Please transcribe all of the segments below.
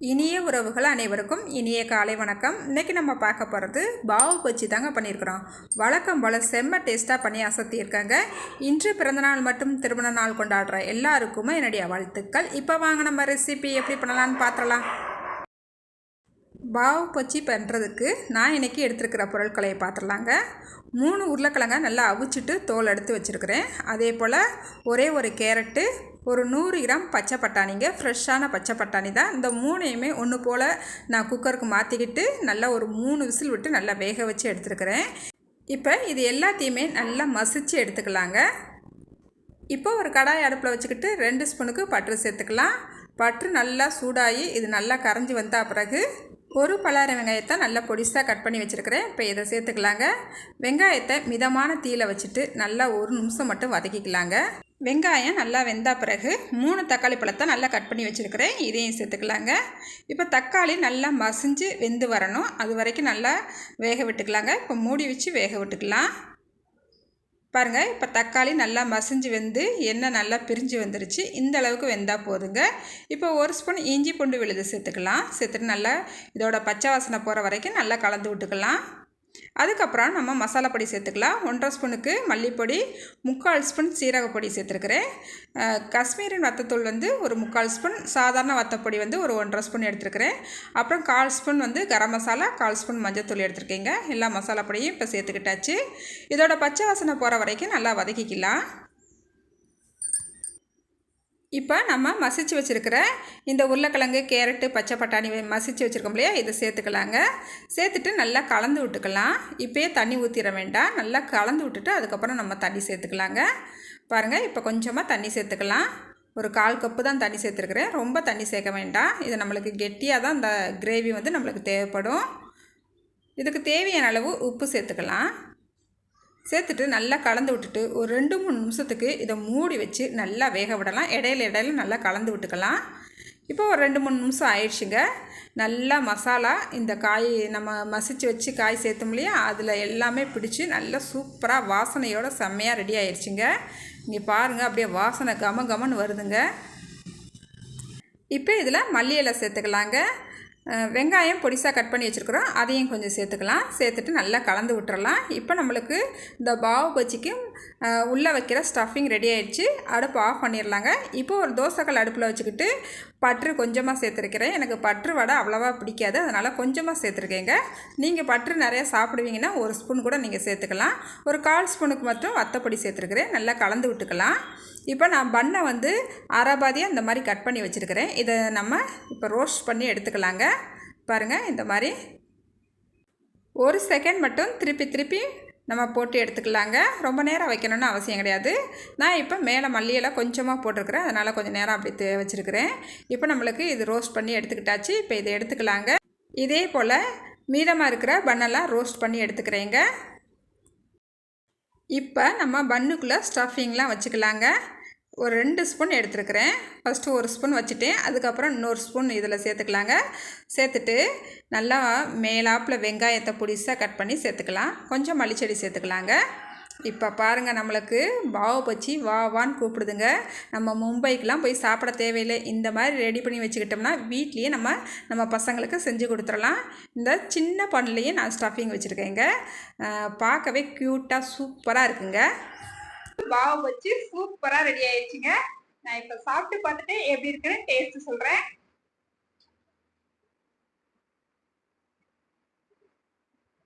இனிய உறவுகள் அனைவருக்கும் இனிய காலை வணக்கம். இன்றைக்கி நம்ம பார்க்க போகிறது பாவு பச்சி தாங்க பண்ணியிருக்கிறோம். வழக்கம் போல் செம்ம டேஸ்ட்டாக பண்ணி அசத்தியிருக்காங்க. இன்று பிறந்தநாள் மற்றும் திருமண நாள் கொண்டாடுற எல்லாருக்குமே என்னுடைய வாழ்த்துக்கள். இப்போ வாங்க நம்ம ரெசிபி எப்படி பண்ணலான்னு பார்த்துடலாம் பாவு பச்சி பண்ணுறதுக்கு நான் இன்றைக்கி எடுத்துருக்கிற பொருட்களை பார்த்துடலாங்க மூணு உருளைக்கிழங்க நல்லா அவிச்சிட்டு தோல் எடுத்து வச்சுருக்கிறேன். அதே போல் ஒரே ஒரு கேரட்டு ஒரு நூறு கிராம் பச்சை பட்டாணிங்க ஃப்ரெஷ்ஷான பச்சை பட்டாணி தான். இந்த மூணையுமே ஒன்று போல் நான் குக்கருக்கு மாற்றிக்கிட்டு நல்லா ஒரு மூணு விசில் விட்டு நல்லா வேக வச்சு எடுத்துருக்கிறேன். இப்போ இது எல்லாத்தையுமே நல்லா மசித்து எடுத்துக்கலாங்க. இப்போ ஒரு கடாய் அடுப்பில் வச்சுக்கிட்டு ரெண்டு ஸ்பூனுக்கு பட்டு சேர்த்துக்கலாம். பட்டு நல்லா சூடாகி இது நல்லா கரைஞ்சி வந்த பிறகு ஒரு பலார வெங்காயத்தை நல்லா பொடிசாக கட் பண்ணி வச்சுருக்கிறேன். இப்போ இதை சேர்த்துக்கலாங்க. வெங்காயத்தை மிதமான தீயில வச்சுட்டு நல்லா ஒரு நிமிஷம் மட்டும் வதக்கிக்கலாங்க. வெங்காயம் நல்லா வெந்த பிறகு மூணு தக்காளி பழத்தை நல்லா கட் பண்ணி வச்சுருக்கிறேன். இதையும் சேர்த்துக்கலாங்க. இப்போ தக்காளி நல்லா மசிஞ்சு வெந்து வரணும். அது வரைக்கும் நல்லா வேக விட்டுக்கலாங்க. இப்போ மூடி வச்சு வேக விட்டுக்கலாம். பாருங்கள் இப்போ தக்காளி நல்லா மசிஞ்சு வெந்து எண்ணெய் நல்லா பிரிஞ்சு வந்துருச்சு. இந்த அளவுக்கு வெந்தால் போதுங்க. இப்போ ஒரு ஸ்பூன் இஞ்சி பூண்டு விழுது சேர்த்துக்கலாம். சேர்த்துட்டு நல்லா இதோட பச்சை வாசனை போகிற வரைக்கும் நல்லா கலந்து விட்டுக்கலாம். அதுக்கப்புறம் நம்ம மசாலா பொடி சேர்த்துக்கலாம். ஒன்றரை ஸ்பூனுக்கு மல்லிப்பொடி முக்கால் ஸ்பூன் சீரகப்பொடி சேர்த்துருக்குறேன். காஷ்மீரின் வத்தத்தூள் வந்து ஒரு முக்கால் ஸ்பூன் சாதாரண வத்தப்பொடி வந்து ஒரு ஒன்றரை ஸ்பூன் எடுத்துருக்கிறேன். அப்புறம் கால் ஸ்பூன் வந்து கரம் மசாலா கால் ஸ்பூன் மஞ்சத்தூள் எடுத்துருக்கீங்க. எல்லா மசாலா பொடியும் இப்போ சேர்த்துக்கிட்டாச்சு. இதோட பச்சை வாசனை போகிற வரைக்கும் நல்லா வதக்கிக்கலாம். இப்போ நம்ம மசிச்சு வச்சுருக்கிற இந்த உருளைக்கிழங்கு கேரட்டு பச்சை பட்டாணி மசிச்சு வச்சுருக்கோம் இல்லையா? இதை சேர்த்துக்கலாங்க. சேர்த்துட்டு நல்லா கலந்து விட்டுக்கலாம். இப்போயே தண்ணி ஊற்றிட வேண்டாம். நல்லா கலந்து விட்டுட்டு அதுக்கப்புறம் நம்ம தண்ணி சேர்த்துக்கலாங்க. பாருங்கள் இப்போ கொஞ்சமாக தண்ணி சேர்த்துக்கலாம். ஒரு கால் கப்பு தான் தண்ணி சேர்த்துருக்குறேன். ரொம்ப தண்ணி சேர்க்க வேண்டாம். இது நம்மளுக்கு கெட்டியாக தான் இந்த கிரேவி வந்து நம்மளுக்கு தேவைப்படும். இதுக்கு தேவையான அளவு உப்பு சேர்த்துக்கலாம். சேர்த்துட்டு நல்லா கலந்து விட்டுட்டு ஒரு ரெண்டு மூணு நிமிஷத்துக்கு இதை மூடி வச்சு நல்லா வேக விடலாம். இடையில இடையில நல்லா கலந்து விட்டுக்கலாம். இப்போ ஒரு ரெண்டு மூணு நிமிஷம் ஆயிடுச்சுங்க. நல்லா மசாலா இந்த காய் நம்ம மசிச்சு வச்சு காய் சேர்த்தோம் இல்லையா? அதில் எல்லாமே பிடிச்சி நல்லா சூப்பராக வாசனையோட செம்மையாக ரெடி ஆயிடுச்சுங்க. இங்கே பாருங்கள் அப்படியே வாசனை கம கமன்னு வருதுங்க. இப்போ இதில் மல்லி இலை சேர்த்துக்கலாங்க. வெங்காயம் பொடிசாக கட் பண்ணி வச்சுருக்குறோம். அதையும் கொஞ்சம் சேர்த்துக்கலாம். சேர்த்துட்டு நல்லா கலந்து விட்டுறலாம். இப்போ நம்மளுக்கு இந்த பாவு பஜ்ஜிக்கு உள்ளே வைக்கிற ஸ்டஃபிங் ரெடி ஆகிடுச்சு அடுப்பு ஆஃப் பண்ணிடலாங்க இப்போ ஒரு தோசைக்கல் அடுப்பில் வச்சுக்கிட்டு பற்று கொஞ்சமாக சேர்த்துருக்கிறேன். எனக்கு பற்று வடை அவ்வளோவா பிடிக்காது. அதனால் கொஞ்சமாக சேர்த்துருக்கேங்க. நீங்கள் பற்று நிறையா சாப்பிடுவீங்கன்னா ஒரு ஸ்பூன் கூட நீங்கள் சேர்த்துக்கலாம். ஒரு கால் ஸ்பூனுக்கு மட்டும் வத்தப்பொடி சேர்த்துருக்குறேன். நல்லா கலந்து விட்டுக்கலாம். இப்போ நான் பண்ணை வந்து அரைபாதியாக இந்த மாதிரி கட் பண்ணி வச்சுருக்கிறேன். இதை நம்ம இப்போ ரோஸ்ட் பண்ணி எடுத்துக்கலாங்க. பாருங்கள் இந்த மாதிரி. ஒரு செகண்ட் மட்டும் திருப்பி திருப்பி நம்ம போட்டு எடுத்துக்கலாங்க. ரொம்ப நேரம் வைக்கணும்னு அவசியம் கிடையாது. நான் இப்போ மேலே மல்லியெல்லாம் கொஞ்சமாக போட்டிருக்கிறேன். அதனால் கொஞ்சம் நேரம் அப்படி வச்சுருக்கிறேன். இப்போ நம்மளுக்கு இது ரோஸ்ட் பண்ணி எடுத்துக்கிட்டாச்சு. இப்போ இதை எடுத்துக்கலாங்க. இதே போல் மீதமாக இருக்கிற பண்ணெல்லாம் ரோஸ்ட் பண்ணி எடுத்துக்கிறேங்க. இப்போ நம்ம பன்னுக்குள்ளே ஸ்டஃபிங்லாம் வச்சுக்கலாங்க. ஒரு ரெண்டு ஸ்பூன் எடுத்துருக்கிறேன். ஃபஸ்ட்டு ஒரு ஸ்பூன் வச்சுட்டேன் அதுக்கப்புறம் இன்னொரு ஸ்பூன் இதில் சேர்த்துக்கலாங்க. சேர்த்துட்டு நல்லா மேலாப்பில் வெங்காயத்தை பொடிசாக கட் பண்ணி சேர்த்துக்கலாம். கொஞ்சம் மல்லிச்செடி சேர்த்துக்கலாங்க. இப்போ பாருங்கள் நம்மளுக்கு பாவு பச்சி வா வான்னு கூப்பிடுதுங்க. நம்ம மும்பைக்கெலாம் போய் சாப்பிட தேவையில்லை. இந்த மாதிரி ரெடி பண்ணி வச்சுக்கிட்டோம்னா வீட்லேயே நம்ம நம்ம பசங்களுக்கு செஞ்சு கொடுத்துடலாம். இந்த சின்ன பண்ணலையே நான் ஸ்டஃபிங் வச்சுருக்கேங்க. பார்க்கவே க்யூட்டாக சூப்பராக இருக்குங்க. பாவம் வச்சு சூப்பரா ரெடி ஆயிடுச்சுங்க. நான் இப்ப சாப்பிட்டு பார்த்துட்டு எப்படி இருக்குன்னு டேஸ்ட் சொல்றேன்.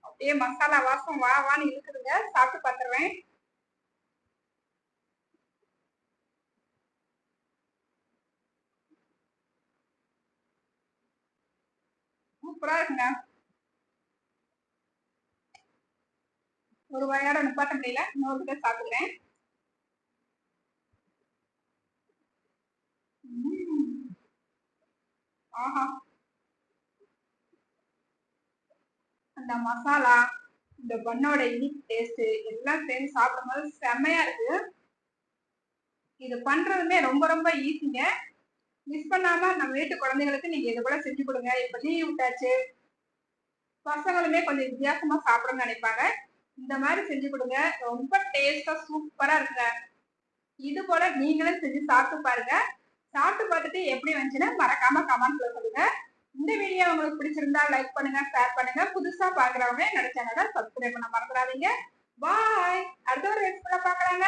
அப்படியே மசாலா வாசம் வா வான்னு இருக்குதுங்க சாப்பிட்டு பார்த்துருவேன். சூப்பரா இருக்குங்க. ஒரு வாயோட நிப்பாட்ட முடியல. இன்னொரு சாப்பிடுறேன். ஆஹா. அந்த மசாலா இந்த பண்ணோட இனிப்பு டேஸ்ட் எல்லாம் சேர்ந்து சாப்பிடும்போது செம்மையா இருக்கு. இது பண்றதுமே ரொம்ப ரொம்ப ஈஸிங்க மிஸ் பண்ணாம நம்ம வீட்டு குழந்தைங்களுக்கு நீங்க இது கூட செஞ்சு கொடுங்க. இப்ப லீவ் விட்டாச்சு. பசங்களுமே கொஞ்சம் வித்தியாசமா சாப்பிடணும்னு நினைப்பாங்க. இந்த மாதிரி செஞ்சு கொடுங்க. ரொம்ப டேஸ்டா சூப்பரா இருக்குங்க. இது போல நீங்களும் செஞ்சு சாப்பிட்டு பாருங்க. சாப்பிட்டு பார்த்துட்டு எப்படி வந்துச்சுன்னா மறக்காம கமெண்ட்ல சொல்லுங்க. இந்த வீடியோ உங்களுக்கு பிடிச்சிருந்தா லைக் பண்ணுங்க ஷேர் பண்ணுங்க. புதுசா பாக்குறவங்க என்னோட சேனலை சப்ஸ்கிரைப் பண்ண மறந்துடாதீங்க. பாய் அடுத்த ஒரு பாக்குறாங்க